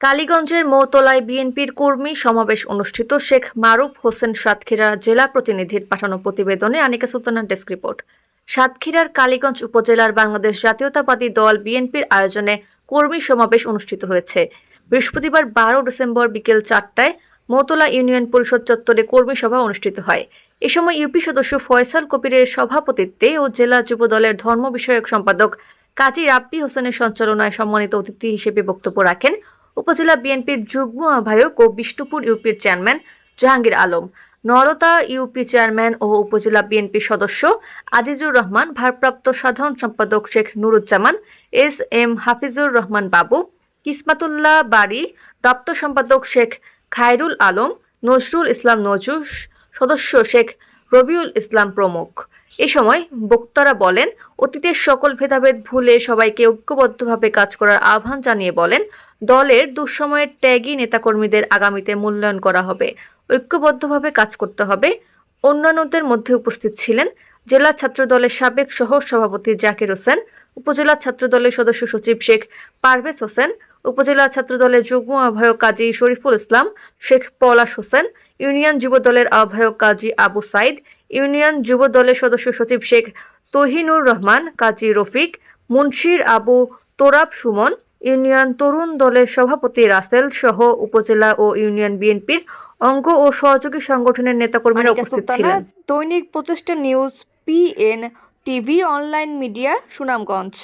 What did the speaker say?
কালীগঞ্জের মৌতলায় বিএনপির কর্মী সমাবেশ অনুষ্ঠিত শেখ মারুফ হোসেন সাতক্ষীরা জেলা প্রতিনিধির পাঠানো প্রতিবেদনে আনিকা সুলতানার ডেস্ক রিপোর্ট। সাতক্ষীরার কালীগঞ্জ উপজেলার বাংলাদেশ জাতীয়তাবাদী দল বিএনপির আয়োজনে কর্মী সমাবেশ অনুষ্ঠিত হয়েছে। বৃহস্পতিবার বারো ডিসেম্বর বিকেল চারটায় মৌতলা ইউনিয়ন পরিষদ চত্বরে কর্মী সভা অনুষ্ঠিত হয়। এ সময় ইউপি সদস্য ফয়সাল কবিরের সভাপতিত্বে ও জেলা যুব দলের ধর্ম বিষয়ক সম্পাদক কাজী রাব্বি হোসেনের সঞ্চালনায় সম্মানিত অতিথি হিসেবে বক্তব্য রাখেন উপজেলা বিএনপির যুগ্ম আহ্বায়ক ও বিষ্ণুপুর ইউপির chairman Jahangir Alam, Narta UP chairman ও উপজেলা বিএনপি সদস্য আজিজুর রহমান, ভারপ্রাপ্ত সাধারণ সম্পাদক শেখ নুরুজ্জামান, এস এম হাফিজুর রহমান বাবু, কিসমাতুল্লাহ বাড়ি, দপ্তর সম্পাদক শেখ খায়রুল আলম, নজরুল ইসলাম নজুস সদস্য শেখ রবিউল ইসলাম প্রমুখ। এ সময় বক্তারা বলেন, অতীতের সকল ভেদাভেদ ভুলে সবাইকে ঐক্যবদ্ধভাবে কাজ করার আহ্বান জানিয়ে বলেন, দলের দুঃসময়ের ত্যাগী নেতাকর্মীদের আগামীতে মূল্যায়ন করা হবে, ঐক্যবদ্ধভাবে কাজ করতে হবে। অন্যান্যদের মধ্যে উপস্থিত ছিলেন জেলা ছাত্র দলের সাবেক সহ সভাপতি জাকির হোসেন, উপজেলা ছাত্র দলের সদস্য সচিব শেখ পারভেজ হোসেন, উপজেলা ছাত্র দলের যুগ্ম আহ্বায়ক কাজী শরীফুল ইসলাম, শেখ পলাশ হোসেন ইউনিয়ন যুব দলের আহ্বায়ক কাজী আবু সাইদ ইউনিয়ন যুব দলের সদস্য সচিব শেখ তহিনুর রহমান কাজী রফিক মুন্সির আবু তোরাব সুমন ইউনিয়ন তরুণ দলের সভাপতি রাসেল সহ উপজেলা ও ইউনিয়ন বিএনপির অঙ্গ ও সহযোগী সংগঠনের নেতাকর্মীরা উপস্থিত ছিলেন। দৈনিক প্রতিষ্ঠান news PN TV online media Sunamganj.